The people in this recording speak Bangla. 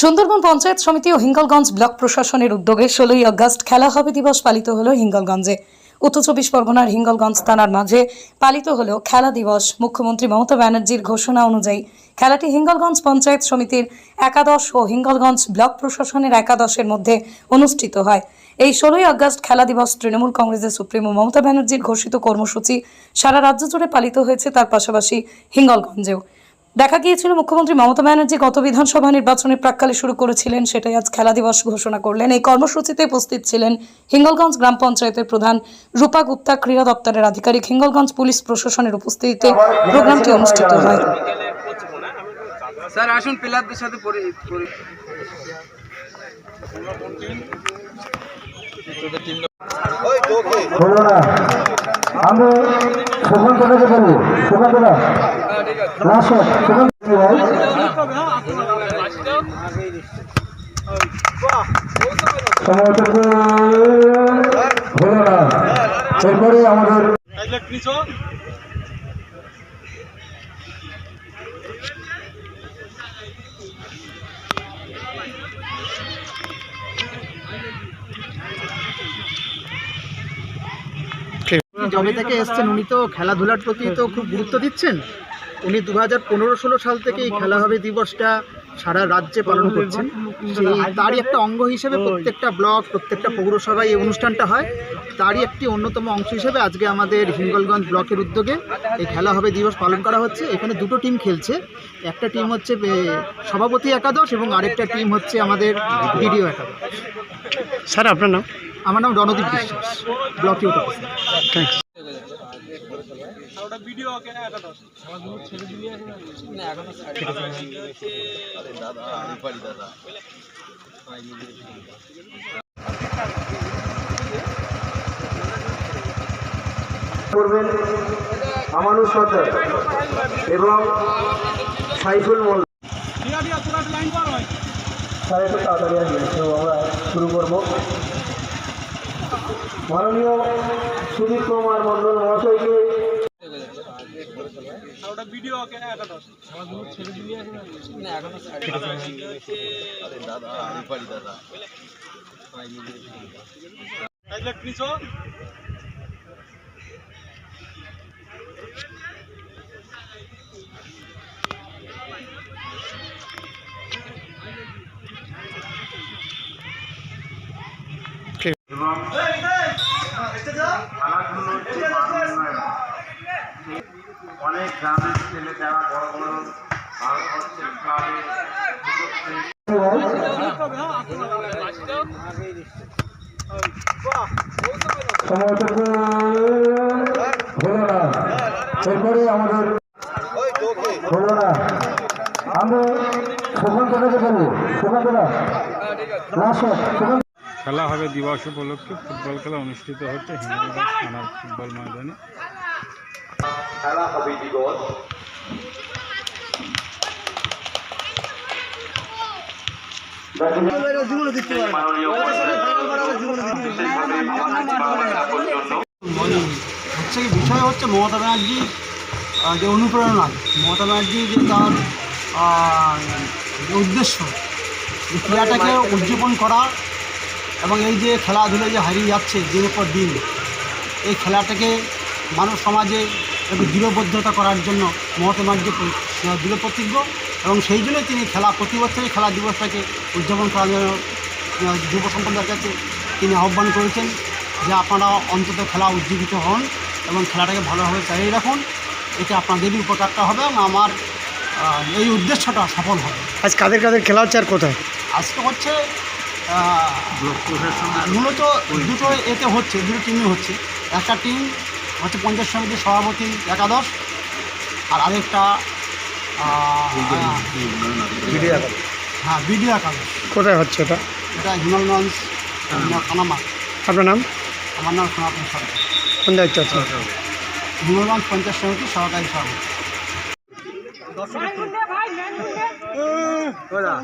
সুন্দরবন পঞ্চায়েত সমিতি ও হিঙ্গলগঞ্জ ব্লক প্রশাসনের উদ্যোগে ষোলোই আগস্ট খেলা হবে দিবস পালিত হলো হিঙ্গলগঞ্জে। উত্তর চব্বিশ পরগনার হিঙ্গলগঞ্জ থানার মাঝে পালিত হলো খেলা দিবস। মুখ্যমন্ত্রী মমতা ব্যানার্জির ঘোষণা অনুযায়ী খেলাটি হিঙ্গলগঞ্জ পঞ্চায়েত সমিতির একাদশ ও হিঙ্গলগঞ্জ ব্লক প্রশাসনের একাদশের মধ্যে অনুষ্ঠিত হয়। এই ষোলোই আগস্ট খেলা দিবস তৃণমূল কংগ্রেসের সুপ্রিমো মমতা ব্যানার্জির ঘোষিত কর্মসূচি সারা রাজ্য জুড়ে পালিত হয়েছে, তার পাশাপাশি হিঙ্গলগঞ্জেও। দেখা গিয়েছিল মুখ্যমন্ত্রী মমতা ব্যানার্জি গত বিধানসভা নির্বাচনের প্রাককালে শুরু করেছিলেন সেটাই আজ খেলা দিবস ঘোষণা করলেন। এই কর্মসূচিতে উপস্থিত ছিলেন হিঙ্গলগঞ্জ গ্রাম পঞ্চায়েতের প্রধান রূপা গুপ্তা ক্রীড়া দপ্তরের আধিকারিক হিঙ্গলগঞ্জ পুলিশ প্রশাসনের উপস্থিতিতে প্রোগ্রামটি অনুষ্ঠিত হয়। স্যার আসুন প্লেয়ারদের সাথে আমি বলব। হলো আমাদের জবে থেকে এসছেন উনি তো খেলাধুলার প্রতি তো খুব গুরুত্ব দিচ্ছেন। উনি দু হাজার পনেরো ষোলো সাল থেকে এই খেলা হবে দিবসটা সারা রাজ্যে পালন করছেন। সেই তারই একটা অঙ্গ হিসেবে প্রত্যেকটা ব্লক প্রত্যেকটা পৌরসভায় এই অনুষ্ঠানটা হয়। তারই একটি অন্যতম অংশ হিসেবে আজকে আমাদের হিঙ্গলগঞ্জ ব্লকের উদ্যোগে এই খেলা হবে দিবস পালন করা হচ্ছে। এখানে দুটো টিম খেলছে। একটা টিম হচ্ছে সভাপতি একাদশ এবং আরেকটা টিম হচ্ছে আমাদের বিডিও একাদশ। স্যার আপনার নাম? আমার নাম রণদীপ বিশ্বাস ব্লক করবেন আমানুর সর্দার এবং সাইফুল মোল্লা। স্যার একটু তাড়াতাড়ি আসবেন তো আমরা শুরু করব। মাননীয় সুদীপ কুমার মণ্ডল মহাশয়কে এবং খেলাধুলোর যে মান উন্নয়ন, অনেক আমাদের হলো খেলা হবে দিবস উপলক্ষে ফুটবল খেলা অনুষ্ঠিত হচ্ছে থানার ফুটবল ময়দানে। খেলা হবে দিবস। হচ্ছে কি বিষয় হচ্ছে মমতা ব্যানার্জি যে অনুপ্রেরণা মমতা ব্যানার্জি যে তার উদ্দেশ্য যে ক্রীড়াটাকে উদযাপন করা এবং এই যে খেলাধুলো যে হারিয়ে যাচ্ছে দিনের পর দিন এই খেলাটাকে মানব সমাজে একটু দৃঢ়বদ্ধতা করার জন্য ব্যানার্জি দৃঢ় প্রতিজ্ঞ এবং সেই জন্যই তিনি খেলা প্রতি বছরই খেলা দিবসটাকে উদযাপন করার জন্য যুব সম্প্রদায়ের কাছে তিনি আহ্বান করেছেন যে আপনারা অন্তত খেলা উজ্জীবিত হন এবং খেলাটাকে ভালোভাবে চালিয়ে রাখুন। এতে আপনাদেরই উপকারটা হবে এবং আমার এই উদ্দেশ্যটা সফল হবে। আজ কাদের কাদের খেলা হচ্ছে আর কোথায়? আজকে হচ্ছে মূলত দুটো এতে হচ্ছে দুটো টিমই হচ্ছে। একটা টিম হচ্ছে পঞ্চায়েত সমিতির সভাপতি একাদশ আর আরেকটা হ্যাঁ বিডিও একাদশ কোথায় হচ্ছে এটা এটা হিমালগঞ্জ কানামা আপনার নাম আমার নাম সনাতন সরকার কোন দায়িত্ব আছে হিমালগঞ্জ পঞ্চায়েত সমিতির সহকারী সভাপতি ওরা